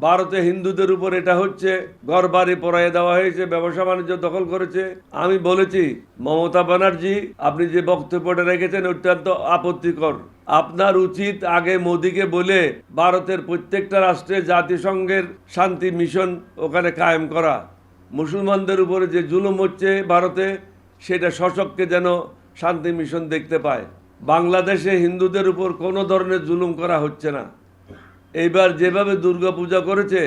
ভারতে হিন্দুদের উপর এটা হচ্ছে ঘর বাড়ি পড়াইয়ে দেওয়া হয়েছে, ব্যবসা বাণিজ্য দখল করেছে। আমি বলেছি, মমতা ব্যানার্জি, আপনি যে বক্তব্যটা রেখেছেন, অত্যন্ত আপত্তিকর। আপনার উচিত আগে মোদিকে বলে, ভারতের প্রত্যেকটা রাষ্ট্রে জাতিসংঘের শান্তি মিশন ওখানে কায়েম করা। মুসলমানদের উপরে যে জুলুম হচ্ছে ভারতে, সেটা সশককে যেন শান্তি মিশন দেখতে পায়। বাংলাদেশে হিন্দুদের উপর কোনো ধরনের জুলুম করা হচ্ছে না। এইবার যেভাবে দুর্গা পূজা করেছে,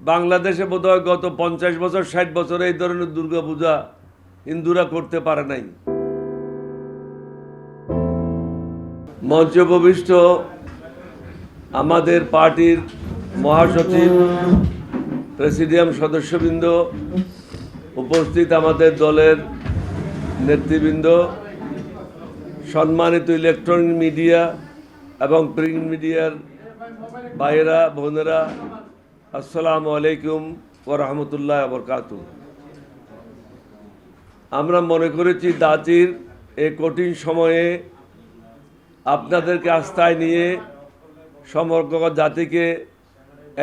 বাংলাদেশে বোধহয় গত পঞ্চাশ বছর, ষাট বছর এই ধরনের দুর্গা পূজা হিন্দুরা করতে পারে নাই। মঞ্চ উপবিষ্ট আমাদের পার্টির মহাসচিব, প্রেসিডিয়াম সদস্যবৃন্দ, উপস্থিত আমাদের দলের নেতৃবৃন্দ, সম্মানিত ইলেকট্রনিক মিডিয়া এবং প্রিন্ট মিডিয়ার ভাইয়েরা, বোনেরা, আসসালামু আলাইকুম ওরহমতুল্লাহ বরকাত আমরা মনে করেছি দাচির এই কঠিন সময়ে আপনাদেরকে আস্থায় নিয়ে সমগ্র জাতিকে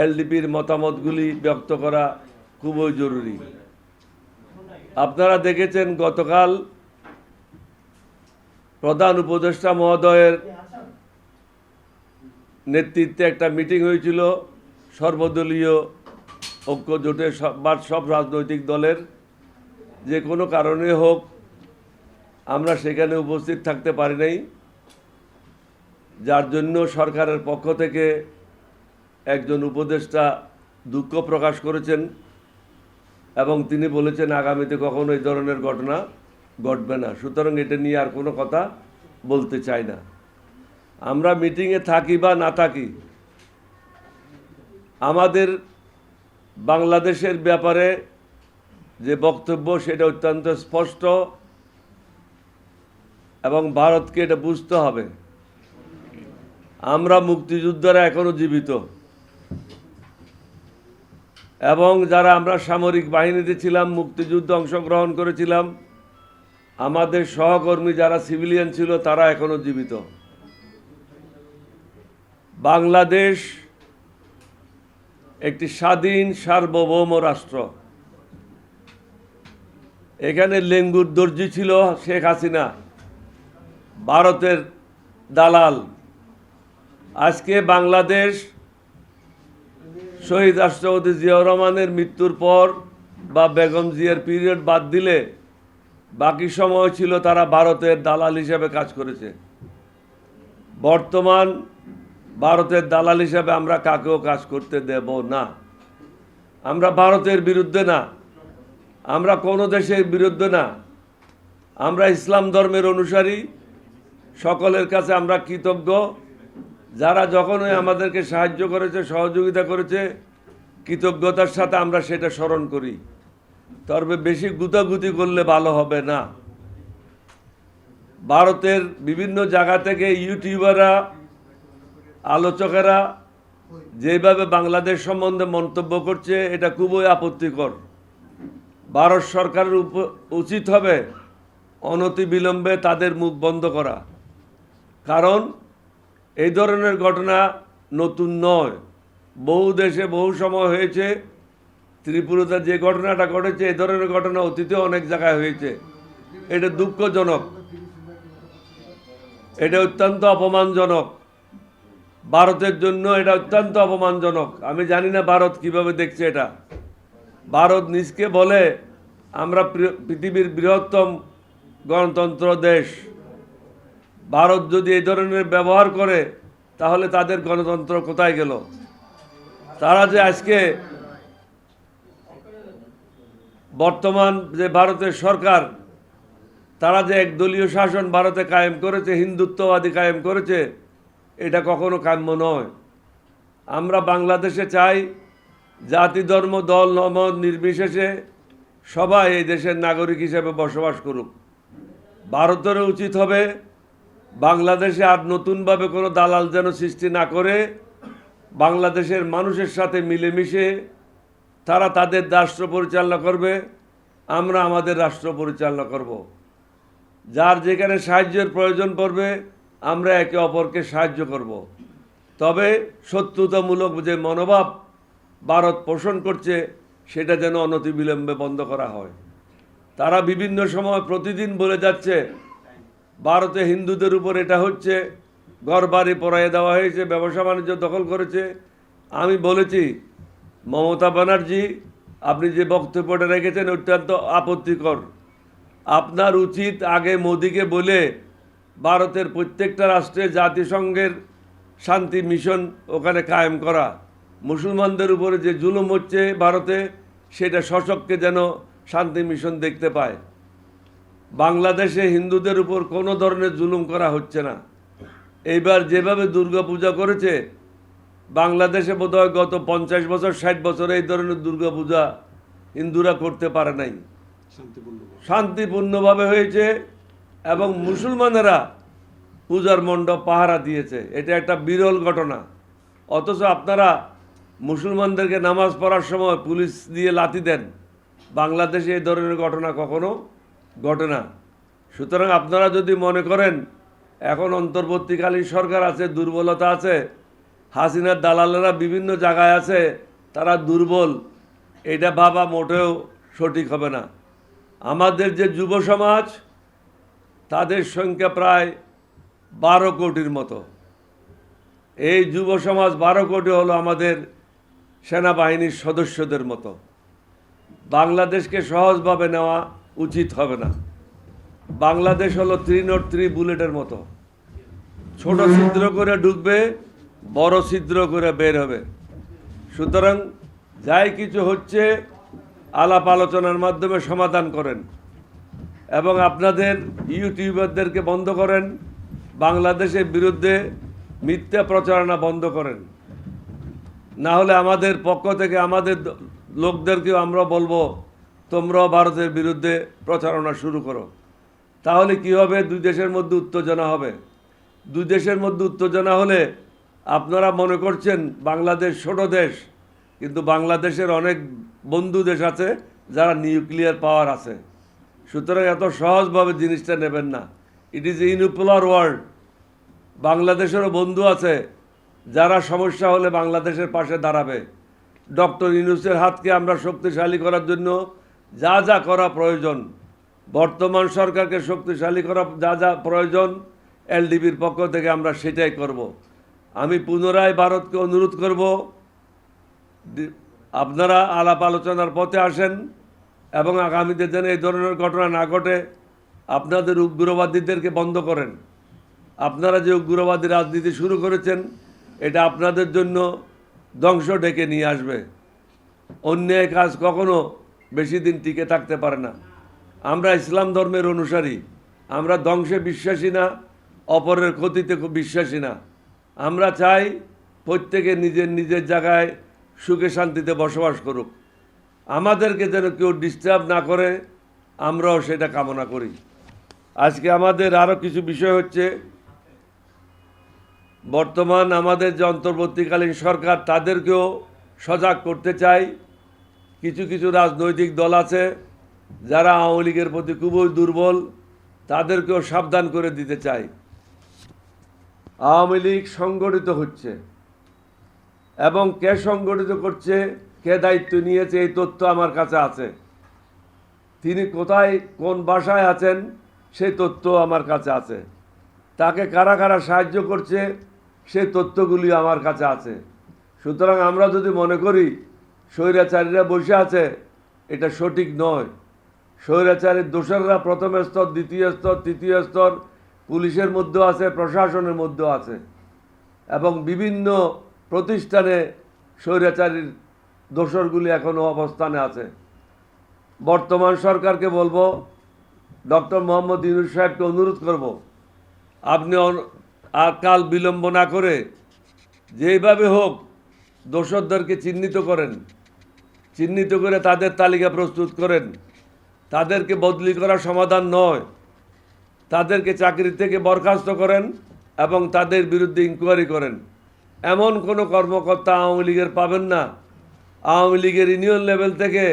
এলডিপির মতামতগুলি ব্যক্ত করা খুবই জরুরি। আপনারা দেখেছেন গতকাল প্রধান উপদেষ্টা মহোদয়ের নেতৃত্বে একটা মিটিং হয়েছিল সর্বদলীয় ঐক্য জোটের সব বা সব রাজনৈতিক দলের। যে কোনো কারণে হোক, আমরা সেখানে উপস্থিত থাকতে পারি নাই। যার জন্য সরকারের পক্ষ থেকে একজন উপদেষ্টা দুঃখ প্রকাশ করেছেন এবং তিনি বলেছেন, আগামীতে কখনো এই ধরনের ঘটনা ঘটবে না। সুতরাং এটা নিয়ে আর কোনো কথা বলতে চাই না। আমরা মিটিংয়ে থাকি বা না থাকি, আমাদের বাংলাদেশের ব্যাপারে যে বক্তব্য সেটা অত্যন্ত স্পষ্ট এবং ভারতকে এটা বুঝতে হবে। আমরা মুক্তিযোদ্ধারা এখনও জীবিত। এবং যারা আমরা সামরিক বাহিনীতে ছিলাম, মুক্তিযুদ্ধে অংশগ্রহণ করেছিলাম, আমাদের সহকর্মী যারা সিভিলিয়ান ছিল, তারা এখনও জীবিত। বাংলাদেশ একটি স্বাধীন সার্বভৌম রাষ্ট্র। এখানে লেঙ্গুর দর্জি ছিল শেখ হাসিনা, ভারতের দালাল। আজকে বাংলাদেশ শহীদ রাষ্ট্রপতি জিয়াউর রহমানের মৃত্যুর পর বা বেগম জিয়ার পিরিয়ড বাদ দিলে বাকি সময় ছিল তারা ভারতের দালাল হিসেবে কাজ করেছে। বর্তমান ভারতের দালাল হিসাবে আমরা কাকেও কাজ করতে দেব না। আমরা ভারতের বিরুদ্ধে না। আমরা কোনো দেশের বিরুদ্ধে না। আমরা ইসলাম ধর্মের অনুসারী। সকলের কাছে আমরা কৃতজ্ঞ। যারা যখনই আমাদেরকে সাহায্য করেছে, সহযোগিতা করেছে, কৃতজ্ঞতার সাথে আমরা সেটা স্মরণ করি। তবে বেশি গুতাগুতি করলে ভালো হবে না। ভারতের বিভিন্ন জায়গা থেকে ইউটিউবাররা আলোচকেরা যেভাবে বাংলাদেশ সম্বন্ধে মন্তব্য করছে, এটা খুবই আপত্তিকর। ভারত সরকারের উচিত হবে অনতি বিলম্বে তাদের মুখ বন্ধ করা। কারণ এই ধরনের ঘটনা নতুন নয়। বহু দেশে বহু সময় হয়েছে, ত্রিপুরাতে যে ঘটনাটা ঘটেছে, এই ধরনের ঘটনা অতীতে অনেক জায়গায় হয়েছে। এটা দুঃখজনক। এটা অত্যন্ত অপমানজনক। ভারতের জন্য এটা অত্যন্ত অপমানজনক। আমি জানি না ভারত কীভাবে দেখছে এটা। ভারত নিজকে বলে, আমরা পৃথিবীর বৃহত্তম গণতন্ত্র দেশ। ভারত যদি এই ধরনের ব্যবহার করে, তাহলে তাদের গণতন্ত্র কোথায় গেল? তারা যে আজকে বর্তমান যে ভারতের সরকার, তারা যে একদলীয় শাসন ভারতে কায়েম করেছে, হিন্দুত্ববাদী কায়েম করেছে এটা কখনো কাম্য নয়। আমরা বাংলাদেশে চাই জাতি, ধর্ম, দল, নমত নির্বিশেষে সবাই এই দেশের নাগরিক হিসেবে বসবাস করুক। ভারতেরও উচিত হবে বাংলাদেশে আর নতুনভাবে কোনো দালাল যেন সৃষ্টি না করে বাংলাদেশের মানুষের সাথে মিলেমিশে তারা তাদের রাষ্ট্র পরিচালনা করবে, আমরা আমাদের রাষ্ট্র পরিচালনা করব। যার যেখানে সাহায্যের প্রয়োজন পড়বে আমরা একে অপরকে সাহায্য করব। তবে শত্রুতামূলক যে মনোভাব ভারত পোষণ করছে, সেটা যেন অনতিবিলম্বে বন্ধ করা হয়। তারা বিভিন্ন সময় প্রতিদিন বলে যাচ্ছে, ভারতে হিন্দুদের উপর এটা হচ্ছে ঘর বাড়ি পড়াইয়ে দেওয়া হয়েছে, ব্যবসা বাণিজ্য দখল করেছে। আমি বলেছি, মমতা ব্যানার্জি, আপনি যে বক্তব্যটা রেখেছেন, অত্যন্ত আপত্তিকর। আপনার উচিত আগে মোদিকে বলে ভারতের প্রত্যেকটা রাষ্ট্রে জাতিসংঘের শান্তি মিশন ওখানে কায়েম করা। মুসলমানদের উপরে যে জুলুম হচ্ছে ভারতে সেটা সশককে যেন শান্তি মিশন দেখতে পায়। বাংলাদেশে হিন্দুদের উপর কোনো ধরনের জুলুম করা হচ্ছে না। এইবার যেভাবে দুর্গা পূজা করেছে বাংলাদেশে বোধহয় গত পঞ্চাশ বছর ষাট বছরে এই ধরনের দুর্গা পূজা হিন্দুরা করতে পারে নাই। শান্তিপূর্ণ শান্তিপূর্ণভাবে হয়েছে। এবং মুসলমানেরা পূজার মণ্ডপ পাহারা দিয়েছে। এটা একটা বিরল ঘটনা। অথচ আপনারা মুসলমানদেরকে নামাজ পড়ার সময় পুলিশ দিয়ে লাথি দেন। বাংলাদেশে এই ধরনের ঘটনা কখনো ঘটে না। সুতরাং আপনারা যদি মনে করেন, এখন অন্তর্বর্তীকালীন সরকার আছে, দুর্বলতা আছে, হাসিনার দালালেরা বিভিন্ন জায়গায় আছে, তারা দুর্বল। এটা ভাবা মোটেও সঠিক হবে না। আমাদের যে যুব সমাজ তাদের সংখ্যা প্রায় বারো কোটির মতো। এই যুব সমাজ বারো কোটি হলো আমাদের সেনাবাহিনীর সদস্যদের মতো। বাংলাদেশকে সহজভাবে নেওয়া উচিত হবে না। বাংলাদেশ হলো থ্রি নট থ্রি বুলেটের মতো। ছোট ছিদ্র করে ঢুকবে বড় ছিদ্র করে বের হবে। সুতরাং যাই কিছু হচ্ছে, আলাপ আলোচনার মাধ্যমে সমাধান করেন। এবং আপনাদের ইউটিউবারদেরকে বন্ধ করেন, বাংলাদেশের বিরুদ্ধে মিথ্যা প্রচারণা বন্ধ করেন। না হলে আমাদের পক্ষ থেকে আমাদের লোকদেরকেও আমরা বলব, তোমরাও ভারতের বিরুদ্ধে প্রচারণা শুরু করো। তাহলে কি হবে? দুই দেশের মধ্যে উত্তেজনা হবে। দুই দেশের মধ্যে উত্তেজনা হলে আপনারা মনে করছেন বাংলাদেশ ছোট দেশ, কিন্তু বাংলাদেশের অনেক বন্ধু দেশ আছে যারা নিউক্লিয়ার পাওয়ার আছে। সুতরাং এত সহজভাবে জিনিসটা নেবেন না। ইট ইজ ইনউপোলার ওয়ার্ল্ড বাংলাদেশেরও বন্ধু আছে, যারা সমস্যা হলে বাংলাদেশের পাশে দাঁড়াবে। ডক্টর ইউনুসের হাতকে আমরা শক্তিশালী করার জন্য যা যা করা প্রয়োজন। বর্তমান সরকারকে শক্তিশালী করা যা যা প্রয়োজন, এলডিবির পক্ষ থেকে আমরা সেটাই করব। আমি পুনরায় ভারতকে অনুরোধ করব, আপনারা আলাপ আলোচনার পথে আসেন। এবং আগামীতে যেন এই ধরনের ঘটনা না ঘটে, আপনাদের উগ্রবাদীদেরকে বন্ধ করেন। আপনারা যে উগ্রবাদী রাজনীতি শুরু করেছেন, এটা আপনাদের জন্য ধ্বংস ডেকে নিয়ে আসবে। অন্যায় কাজ কখনো বেশি দিন টিকে থাকতে পারে না। আমরা ইসলাম ধর্মের অনুসারী। আমরা ধ্বংসে বিশ্বাসী না, অপরের ক্ষতিতে খুব বিশ্বাসী না। আমরা চাই প্রত্যেকে নিজের নিজের জায়গায় সুখে শান্তিতে বসবাস করুক। আমাদেরকে যেন কেউ ডিস্টার্ব না করে, আমরাও সেটা কামনা করি। আজকে আমাদের আরও কিছু বিষয় হচ্ছে, বর্তমান আমাদের যে অন্তর্বর্তীকালীন সরকার, তাদেরকেও সজাগ করতে চাই। কিছু কিছু রাজনৈতিক দল আছে, যারা আওয়ামী লীগের প্রতি খুবই দুর্বল, তাদেরকেও সাবধান করে দিতে চাই। আওয়ামী লীগ সংগঠিত হচ্ছে, এবং কে সংগঠিত করছে? কে দায়িত্ব নিয়েছে এই তথ্য আমার কাছে আছে। তিনি কোথায়, কোন বাসায় আছেন সেই তথ্য আমার কাছে আছে। তাকে কারা কারা সাহায্য করছে সেই তথ্যগুলি আমার কাছে আছে। সুতরাং আমরা যদি মনে করি, স্বৈরাচারীরা বসে আছে, এটা সঠিক নয়। স্বৈরাচারীর দোসররা প্রথম স্তর, দ্বিতীয় স্তর, তৃতীয় স্তর, পুলিশের মধ্যেও আছে, প্রশাসনের মধ্যেও আছে। এবং বিভিন্ন প্রতিষ্ঠানে স্বৈরাচারীর দোসরগুলি এখনও অবস্থানে আছে। বর্তমান সরকারকে বলব, ডক্টর মোহাম্মদ ইউনুস সাহেবকে অনুরোধ করব, আপনি আর কাল বিলম্ব না করে যেইভাবে হোক দোসরদেরকে চিহ্নিত করেন। চিহ্নিত করে তাদের তালিকা প্রস্তুত করেন। তাদেরকে বদলি করা সমাধান নয়। তাদেরকে চাকরি থেকে বরখাস্ত করেন এবং তাদের বিরুদ্ধে ইনকোয়ারি করেন। এমন কোনো কর্মকর্তা আওয়ামী লীগের পাবেন না। আওয়ামী লীগের ইউনিয়ন লেভেল থেকে,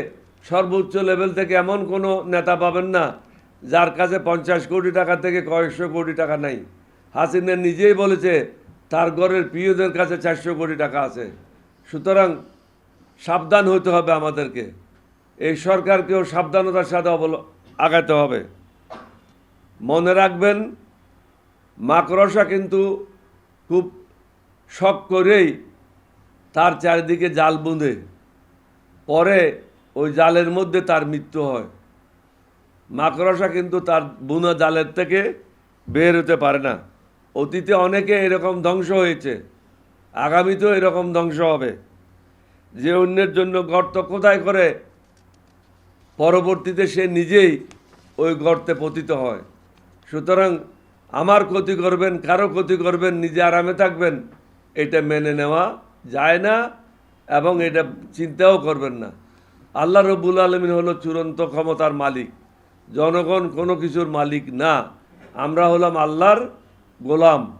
সর্বোচ্চ লেভেল থেকে এমন কোনো নেতা পাবেন না, যার কাছে পঞ্চাশ কোটি টাকা থেকে কয়েকশো কোটি টাকা নাই। হাসিনা নিজেই বলেছে, তার ঘরের প্রিয়দের কাছে চারশো কোটি টাকা আছে। সুতরাং সাবধান হতে হবে আমাদেরকে। এই সরকারকেও সাবধানতার সাথে অবল আগাতে হবে। মনে রাখবেন, মাকড়সা কিন্তু খুব শখ করেই তার চারিদিকে জাল বুঁধে। পরে ওই জালের মধ্যে তার মৃত্যু হয়। মাকড়সা কিন্তু তার বুনা জালের থেকে বের হতে পারে না। অতীতে অনেকে এরকম ধ্বংস হয়েছে, আগামীতেও এরকম ধ্বংস হবে। যে অন্যের জন্য গর্ত কোথায় করে, পরবর্তীতে সে নিজেই ওই গর্তে পতিত হয়। সুতরাং আমার ক্ষতি করবেন, কারও ক্ষতি করবেন, নিজে আরামে থাকবেন, এটা মেনে নেওয়া যায় না। এবং এটা চিন্তাও করবেন না। আল্লাহ রব্বুল আলমিন হলো চূড়ান্ত ক্ষমতার মালিক। জনগণ কোনো কিছুর মালিক না। আমরা হলাম আল্লাহর গোলাম।